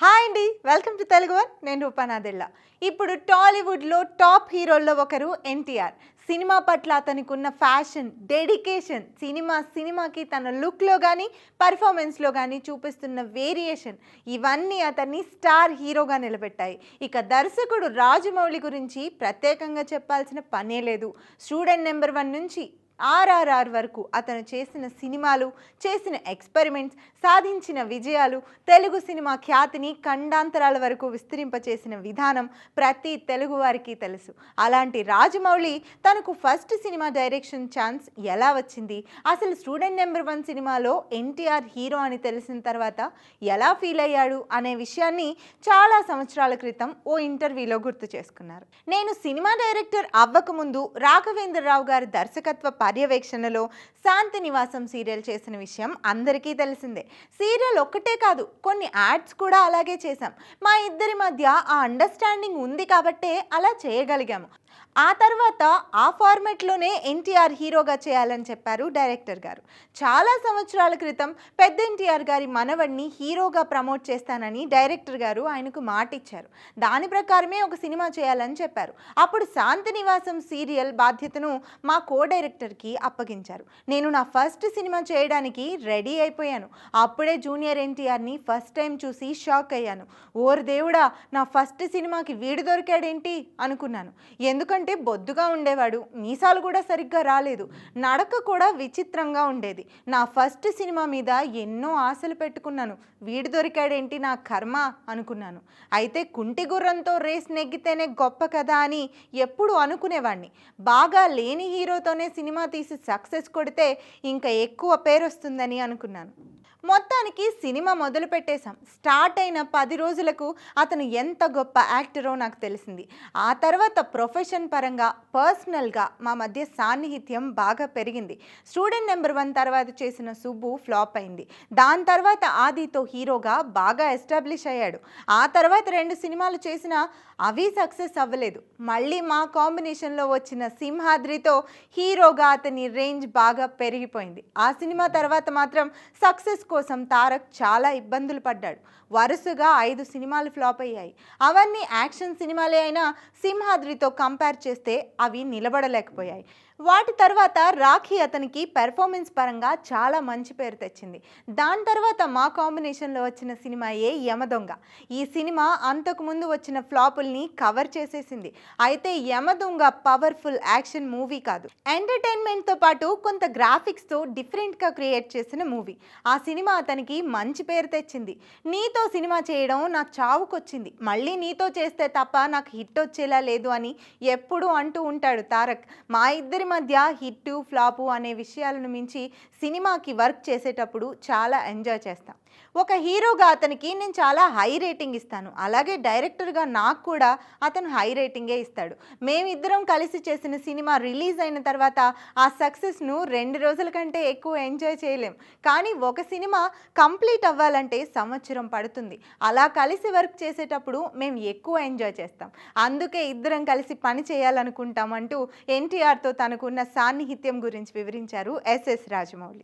Hi అండి welcome to Telugu one. నేను రూపానాదిళ్ళ ఇప్పుడు టాలీవుడ్లో టాప్ హీరోల్లో ఒకరు ఎన్టీఆర్. సినిమా పట్ల అతనికి ఉన్న ఫ్యాషన్ డెడికేషన్ సినిమా సినిమాకి తన లుక్లో కానీ పర్ఫార్మెన్స్లో కానీ చూపిస్తున్న వేరియేషన్ ఇవన్నీ అతన్ని స్టార్ హీరోగా నిలబెట్టాయి. ఇక దర్శకుడు రాజమౌళి గురించి ప్రత్యేకంగా చెప్పాల్సిన పనే లేదు. స్టూడెంట్ నెంబర్ వన్ నుంచి ఆర్ఆర్ఆర్ వరకు అతను చేసిన సినిమాలు చేసిన ఎక్స్పెరిమెంట్స్ సాధించిన విజయాలు తెలుగు సినిమా ఖ్యాతిని ఖండాంతరాల వరకు విస్తరింపచేసిన విధానం ప్రతి తెలుగు వారికి తెలుసు. అలాంటి రాజమౌళి తనకు ఫస్ట్ సినిమా డైరెక్షన్ ఛాన్స్ ఎలా వచ్చింది? అసలు స్టూడెంట్ నెంబర్ వన్ సినిమాలో ఎన్టీఆర్ హీరో అని తెలిసిన తర్వాత ఎలా ఫీల్ అయ్యాడు అనే విషయాన్ని చాలా సంవత్సరాల క్రితం ఓ ఇంటర్వ్యూలో గుర్తు చేసుకున్నారు. నేను సినిమా డైరెక్టర్ అవ్వకముందు రాఘవేంద్రరావు గారి దర్శకత్వ పర్యవేక్షణలో శాంతి నివాసం సీరియల్ చేసిన విషయం అందరికీ తెలిసిందే. సీరియల్ ఒక్కటే కాదు కొన్ని యాడ్స్ కూడా అలాగే చేశాం. మా ఇద్దరి మధ్య ఆ అండర్స్టాండింగ్ ఉంది కాబట్టే అలా చేయగలిగాము. ఆ తర్వాత ఆ ఫార్మెట్లోనే ఎన్టీఆర్ హీరోగా చేయాలని చెప్పారు డైరెక్టర్ గారు. చాలా సంవత్సరాల క్రితం పెద్ద ఎన్టీఆర్ గారి మనవడిని హీరోగా ప్రమోట్ చేస్తానని డైరెక్టర్ గారు ఆయనకు మాట ఇచ్చారు దాని ప్రకారమే ఒక సినిమా చేయాలని చెప్పారు. అప్పుడు శాంతి నివాసం సీరియల్ బాధ్యతను మా కో డైరెక్టర్కి అప్పగించారు. నేను నా ఫస్ట్ సినిమా చేయడానికి రెడీ అయిపోయాను. అప్పుడే జూనియర్ ఎన్టీఆర్ని ఫస్ట్ టైం చూసి షాక్ అయ్యాను. ఓర్ దేవుడా నా ఫస్ట్ సినిమాకి వీడు దొరికాడేంటి? అనుకున్నాను. ఎందుకంటే బొద్దుగా ఉండేవాడు. మీసాలు కూడా సరిగ్గా రాలేదు. నడక కూడా విచిత్రంగా ఉండేది. నా ఫస్ట్ సినిమా మీద ఎన్నో ఆశలు పెట్టుకున్నాను. వీడు దొరికాడేంటి నా కర్మ అనుకున్నాను. అయితే కుంటి గుర్రంతో రేస్ నెగ్గితేనే గొప్ప కదా అని ఎప్పుడు అనుకునేవాడిని బాగా లేని హీరోతోనే సినిమా తీసి సక్సెస్ కొడితే ఇంకా ఎక్కువ పేరు వస్తుందని అనుకున్నాను. మొత్తం మొత్తానికి సినిమా మొదలు పెట్టేశాం స్టార్ట్ అయిన పది రోజులకు అతను ఎంత గొప్ప యాక్టరో నాకు తెలిసింది. ఆ తర్వాత ప్రొఫెషన్ పరంగా పర్సనల్గా మా మధ్య సాన్నిహిత్యం బాగా పెరిగింది. స్టూడెంట్ నెంబర్ వన్ తర్వాత చేసిన సుబ్బు ఫ్లాప్ అయింది. దాని తర్వాత ఆదితో హీరోగా బాగా ఎస్టాబ్లిష్ అయ్యాడు. ఆ తర్వాత రెండు సినిమాలు చేసినా అవి సక్సెస్ అవ్వలేదు. మళ్ళీ మా కాంబినేషన్లో వచ్చిన సింహాద్రితో హీరోగా అతని రేంజ్ బాగా పెరిగిపోయింది. ఆ సినిమా తర్వాత మాత్రం సక్సెస్ కోసం తారక్ చాలా ఇబ్బందులు పడ్డాడు. వరుసగా ఐదు సినిమాలు ఫ్లాప్ అయ్యాయి. అవన్నీ యాక్షన్ సినిమాలే అయినా సింహాద్రితో కంపేర్ చేస్తే అవి నిలబడలేకపోయాయి. వాటి తర్వాత రాఖీ అతనికి పెర్ఫార్మెన్స్ పరంగా చాలా మంచి పేరు తెచ్చింది. దాని తర్వాత మా కాంబినేషన్లో వచ్చిన సినిమా ఏ యమదొంగ ఈ సినిమా అంతకుముందు వచ్చిన ఫ్లాపుల్ని కవర్ చేసేసింది. అయితే యమదొంగ పవర్ఫుల్ యాక్షన్ మూవీ కాదు. ఎంటర్టైన్మెంట్తో పాటు కొంత గ్రాఫిక్స్తో డిఫరెంట్గా క్రియేట్ చేసిన మూవీ ఆ సినిమా అతనికి మంచి పేరు తెచ్చింది. నీతో సినిమా చేయడం నా చావుకొచ్చింది. మళ్ళీ నీతో చేస్తే తప్ప నాకు హిట్ వచ్చేలా లేదు అని ఎప్పుడూ అంటూ ఉంటాడు తారక్. మా ఇద్దరి మధ్య హిట్టు ఫ్లాపు అనే విషయాలను మించి సినిమాకి వర్క్ చేసేటప్పుడు చాలా ఎంజాయ్ చేస్తాం. ఒక హీరోగా అతనికి నేను చాలా హై రేటింగ్ ఇస్తాను. అలాగే డైరెక్టర్గా నాకు కూడా అతను హై రేటింగే ఇస్తాడు. మేమిద్దరం కలిసి చేసిన సినిమా రిలీజ్ అయిన తర్వాత ఆ సక్సెస్ను రెండు రోజుల కంటే ఎక్కువ ఎంజాయ్ చేయలేం. కానీ ఒక సినిమా కంప్లీట్ అవ్వాలంటే సంవత్సరం పడుతుంది. అలా కలిసి వర్క్ చేసేటప్పుడు మేము ఎక్కువ ఎంజాయ్ చేస్తాం. అందుకే ఇద్దరం కలిసి పని చేయాలనుకుంటాం అంటూ ఎన్టీఆర్తో తను తనకున్న సాన్నిహిత్యం గురించి వివరించారు ఎస్ఎస్ రాజమౌళి.